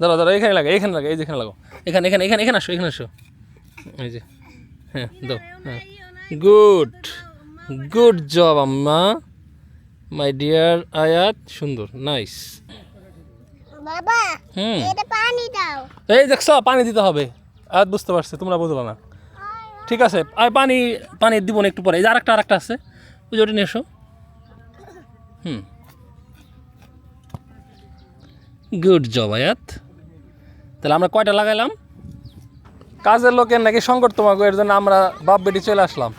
দাঁড়া দাঁড়া এখানে লাগা এখানে লাগা এই যেখানে লাগাও এখানে এখানে এখানে এখানে আসো এখানে আসো। এই যে হ্যাঁ দাও হ্যাঁ। গুড গুড জব আম্মা। মাই ডিয়ার আয়াত সুন্দর নাইস বাবা হুম। এটা পানি দাও। এই দেখছ পানি দিতে হবে। আয়াত বুঝতে পারছে তোমরা বুঝবা না। ঠিক আছে আর পানি পানি দিব না একটু পরে। এই যে আরেকটা আরেকটা আছে। ওই যে ওটা নিয়ে এসো। হুম। গুড জব আয়াত। তাহলে আমরা কয়টা লাগাইলাম? কাজের লোকের নাকি সংকট তোমাকে, এর জন্য আমরা বাপ বেটি চলে আসলাম।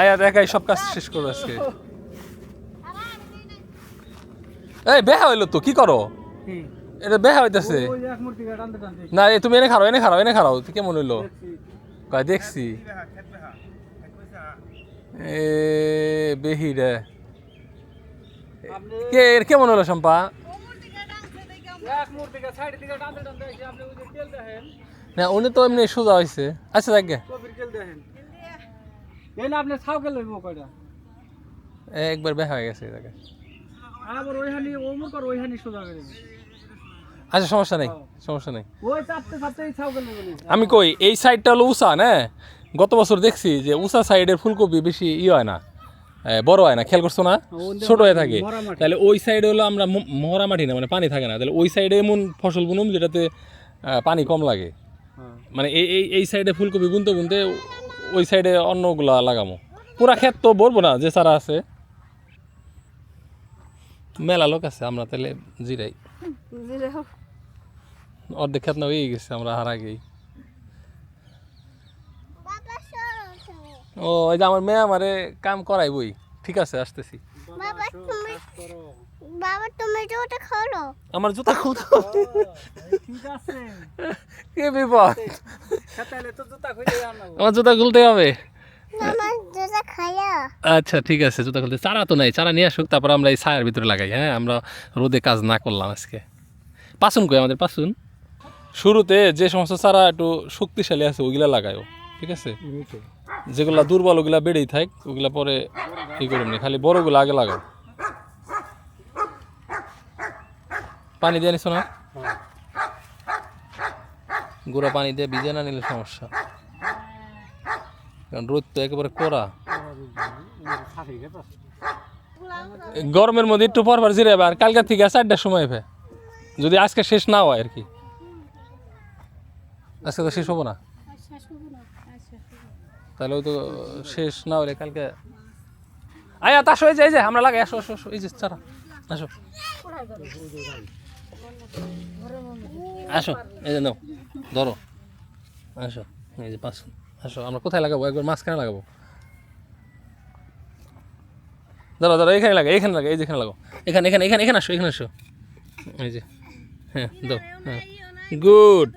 আয়াত একাই সব কাজ শেষ করে আজকে। এই, বেহা হইল তো, কি করো? এটা বেহা হইতেছে। না তুমি এনে খাও এনে খাও এনে তুই কেমন হইল? কয়, দেখছি। এ, বেহি রে। কে, এর কেমন হলো সম্পা না উনি তো এমনি সোজা হয়েছে আচ্ছা দেখ একবার বেহা হয়ে গেছে আবার ওইখানে আর ওইখানে সোজা করে আচ্ছা সমস্যা নেই সমস্যা নেই। আমি কই এই সাইডটা হলো উষা না? গত বছর দেখছি যে উষা সাইডের ফুলকপি বেশি ই হয় না। বড় হয় না খেয়াল করছ না? ছোট হয়ে থাকে। তাহলে ওই সাইডে হলো আমরা ম- মরা মাটি না মানে পানি থাকে না। তাহলে ওই সাইডে এমন ফসল বুনুম যেটাতে পানি কম লাগে। মানে এই এই এই সাইডে ফুলকপি বুনতে বুনতে ওই সাইডে অন্যগুলা লাগামো। পুরা ক্ষেত তো বলব না যে সারা আছে। মেলা লোক আছে আমরা তাহলে জিরাই। অর্ধেক ক্ষেত না হয়ে গেছে আমরা হারা গেই বাবা সরো তুমি ও এই যে আমার মেয়ে আমারে কাম করাই বই। ঠিক আছে আসতেছি। বাবা তুমি বাবা তুমি তো ওটা খোলো। আমার জুতা খুলতে ঠিক আছে। কি বিপদ? খেতাইলে তো জুতা খুঁজে আনব আমার জুতা খুলতে হবে। আমার দুটা খায়া আচ্ছা ঠিক আছে জুতা খুলতে চারা তো নাই চারা নিয়ে আসুক তারপর আমরা এই ছায়ার ভিতরে লাগাই হ্যাঁ? আমরা রোদে কাজ না করলাম আজকে। পাসুন কই আমাদের? পাসুন? শুরুতে যে সমস্ত চারা একটু শক্তিশালী আছে ওইগুলা লাগায়ও ঠিক আছে? যেগুলা দুর্বল, ওগুলা বেড়েই থাক, ওগুলা পরে ই করুন খালি বড়গুলো আগে লাগাও। পানি দিয়ে নিছো না? গুঁড়া পানি দিয়ে ভিজে না নিলে সমস্যা। কারণ রোদ তো একেবারে কড়া। গরমের মধ্যে একটু পর পর জিরে আর কালকে থেকে চারটার সময় ফে যদি আজকে শেষ না হয় আর কি। আজকে তো শেষ হব না। তাহলে তো শেষ না হলে কালকে। আয়া আসো এই যে এই যে, আমরা লাগাই, আসো আসো আসো, এই যে চারা আসো। আসো, এই যে নাও, ধরো। আসো, এই যে পাঁচ আসো, আমরা কোথায় লাগাবো? একবার মাঝখানে লাগাবো। দাঁড়া দাঁড়া এখানে লাগা এখানে লাগা এই যে এখানে লাগাও। এখানে এখানে এখানে এখানে আসো এখানে আসো। এই যে হ্যাঁ দাও হ্যাঁ। গুড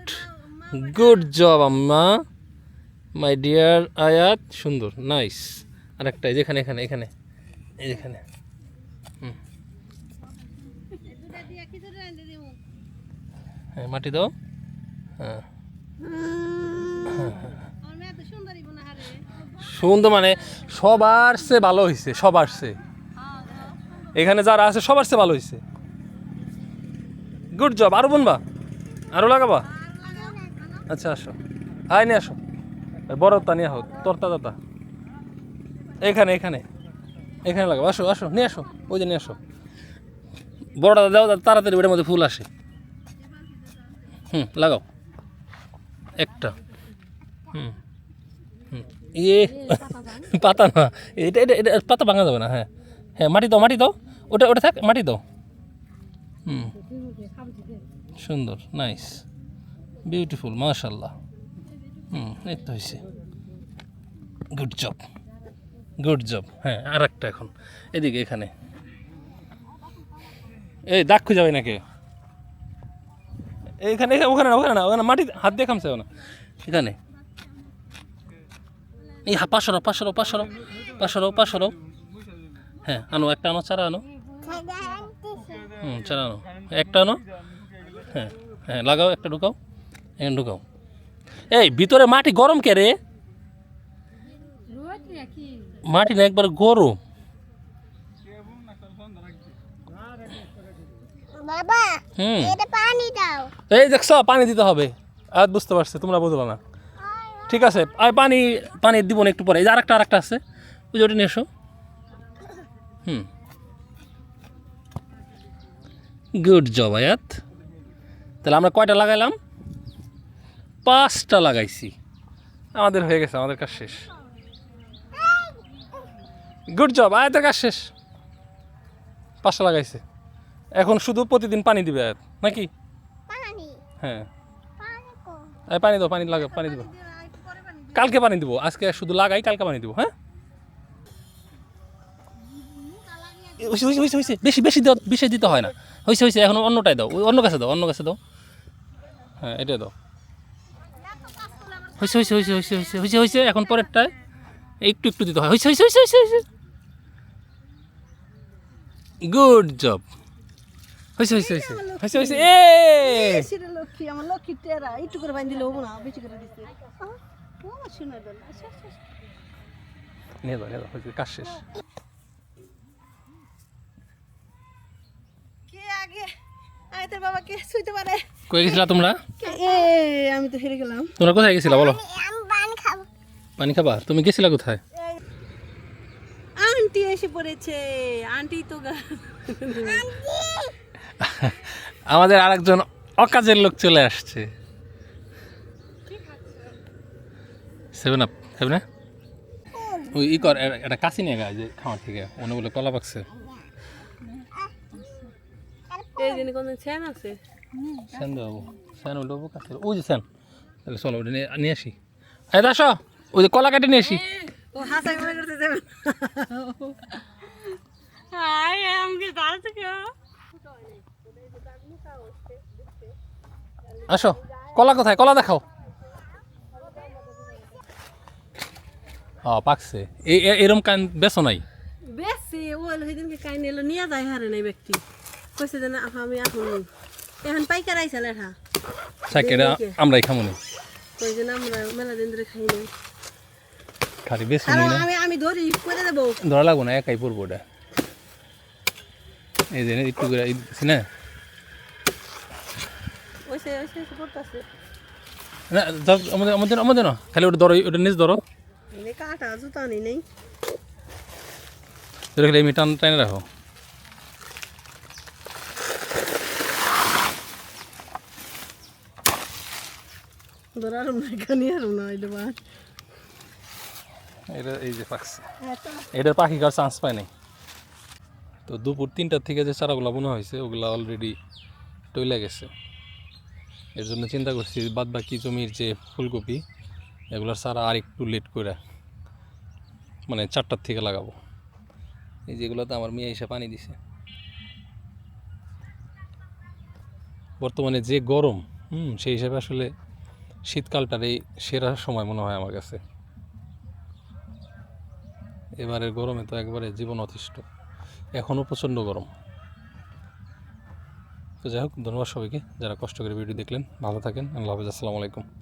গুড জব আম্মা। মাই ডিয়ার আয়াত সুন্দর নাইস আরেকটা যেখানে এখানে এখানে হুম। হ্যাঁ মাটি দাও। হ্যাঁ। সুন্দর মানে সবার সে ভালো হয়েছে সবার সে। এখানে যারা আছে, সবার সে ভালো হয়েছে গুড জব আরও বুনবা? আরও লাগাবা? আচ্ছা আসো। হাই, নিয়ে আসো। বড়টা নিয়ে হোক তরতা দাতা এখানে এখানে এখানে লাগাবো আসো আসো, নিয়ে আসো, ওই যে নিয়ে আসো। বড়টা দাও, তাড়াতাড়ি ওটার মধ্যে ফুল আসে। হুম, লাগাও। একটা। হুম হুম ইয়ে পাতা না। এটা এটা এটা পাতা ভাঙা যাবে না হ্যাঁ। হ্যাঁ মাটি দাও মাটি দাও। ওটা ওটা থাক, মাটি দাও। হুম, সুন্দর, নাইস। বিউটিফুল, মাশাল্লাহ। হুম, এই তো হয়েছে গুড জব গুড জব হ্যাঁ আর একটা এখন। এদিকে, এখানে। এই দাগ খুঁজে যাবে নাকি এইখানে ওখানে না ওখানে না, ওখানে মাটি হাত দিয়ে খামছে না এখানে। এই হা, পাঁচশো পাঁচশো পাঁচশো পাঁচশো পাঁচশো হ্যাঁ আনো একটা, আনো, চারা আনো। হুম, চারা আনো। একটা আনো। হ্যাঁ হ্যাঁ লাগাও, একটা ঢুকাও। এখানে ঢুকাও। এই ভিতরে মাটি গরম কে রে? মাটি না একবার গরম এই দেখছ পানি দিতে হবে। আর বুঝতে পারছি তোমরা বুঝলো না। ঠিক আছে আর পানি পানি দিব না একটু পরে। এই যে আরেকটা আরেকটা আছে। ওই যে ওটা নিয়ে এসো। হুম। গুড জব আয়াত তাহলে আমরা কয়টা লাগাইলাম? পাঁচটা লাগাইছি। আমাদের হয়ে গেছে আমাদের কাজ শেষ। গুড জব আয়াতের কাজ শেষ। পাঁচটা লাগাইছে। এখন শুধু প্রতিদিন পানি দিবে আয়াত নাকি? হ্যাঁ। পানি দাও পানি লাগা পানি দিব। কালকে পানি দিব আজকে শুধু লাগাই কালকে পানি দিব হ্যাঁ? হয়েছে হয়েছে হয়েছে হয়েছে বেশি বেশি দাও বেশি দিতে হয় না। হয়েছে হয়েছে এখন অন্যটাই দাও অন্য কাছে দাও অন্য কাছে দাও। হ্যাঁ এটা দাও। হয়েছে হয়েছে হয়েছে হয়েছে হয়েছে হয়েছে হয়েছে এখন পরেরটায় একটু একটু দিতে হয় হয়েছে হয়েছে হয়েছে হয়েছে হয়েছে গুড জব হয়েছে হয়েছে হয়েছে হয়েছে হয়েছে এ লক্ষ্মী আমার লক্ষ্মী টেরা একটু করে বাইন দিলে হব না বেশি করে আচ্ছা আচ্ছা আচ্ছা। নিয়ে যাও হয়েছে কাজ শেষ কে আগে আয়তের বাবা কে শুইতে পারে কই গেছিলা তোমরা? আমি তো হেরে গেলাম। তোমরা কোথায় গেছিলা বলো? পানি খাবা। তুমি গেছিলা কোথায়? আন্টি এসে পড়েছে। আন্টি তো আমাদের আরেকজন অকাজের লোক চলে আসছে। সেভেন আপ খাবি না? ওই ই কর একটা কাশি নিয়ে গায়ে যে খাওয়ার থেকে মনে বলে কলা পাকছে। এই জন্য কোন ছেন আছে? স্যান দেবো স্যান ওটা কাছে ওই যে স্যান। তাহলে চলো ওটা নিয়ে নিয়ে আসি। আসো। ওই যে কলা কাটে নিয়ে আসি। আসো। কলা কোথায়? কলা দেখাও। ও পাকছে। এরম কান বেছো নাই? বেশি ও সেদিনকে কাইনে এলো নিয়ে যায় হারে নাই ব্যক্তি। কইছে যে না আমি এখন এখন পাইকার আইসা লেখা সাইকেটা আমরাই খামুনি কই যে না আমরা মেলা দিন ধরে খাই খালি বেশি না। আমি আমি ধরি করে দেবো। ধরা লাগবো না একাই পড়ব ওটা এই যে একটু করে দিচ্ছি না? না আমাদের আমাদের আমাদের না। খালি ওটা ধরো ওটা নিজ ধরো। কাটা জুতা নেই নেই। ধরে খালি আমি টান টানে রাখো। ধরার না কানি আর না এটা বা। এটা এই যে পাকছে এটার পাখি খাওয়ার চান্স পায় নাই। তো দুপুর তিনটার থেকে যে চারাগুলো বোনা হয়েছে ওগুলো অলরেডি টইলে গেছে। এর জন্য চিন্তা করছি বাদ বাকি জমির যে ফুলকপি এগুলোর চারা আর একটু লেট করে মানে চারটার থেকে লাগাবো। এই যেগুলোতে আমার মেয়ে এসে পানি দিছে। বর্তমানে যে গরম হুম সেই হিসাবে আসলে শীতকালটার এই সেরা সময় মনে হয় আমার কাছে। এবারের গরমে তো একবারে জীবন অতিষ্ঠ। এখনও প্রচণ্ড গরম। তো যাই হোক, ধন্যবাদ সবাইকে যারা কষ্ট করে ভিডিও দেখলেন। ভালো থাকেন, আল্লাহ হাফিজ, আসসালামু আলাইকুম।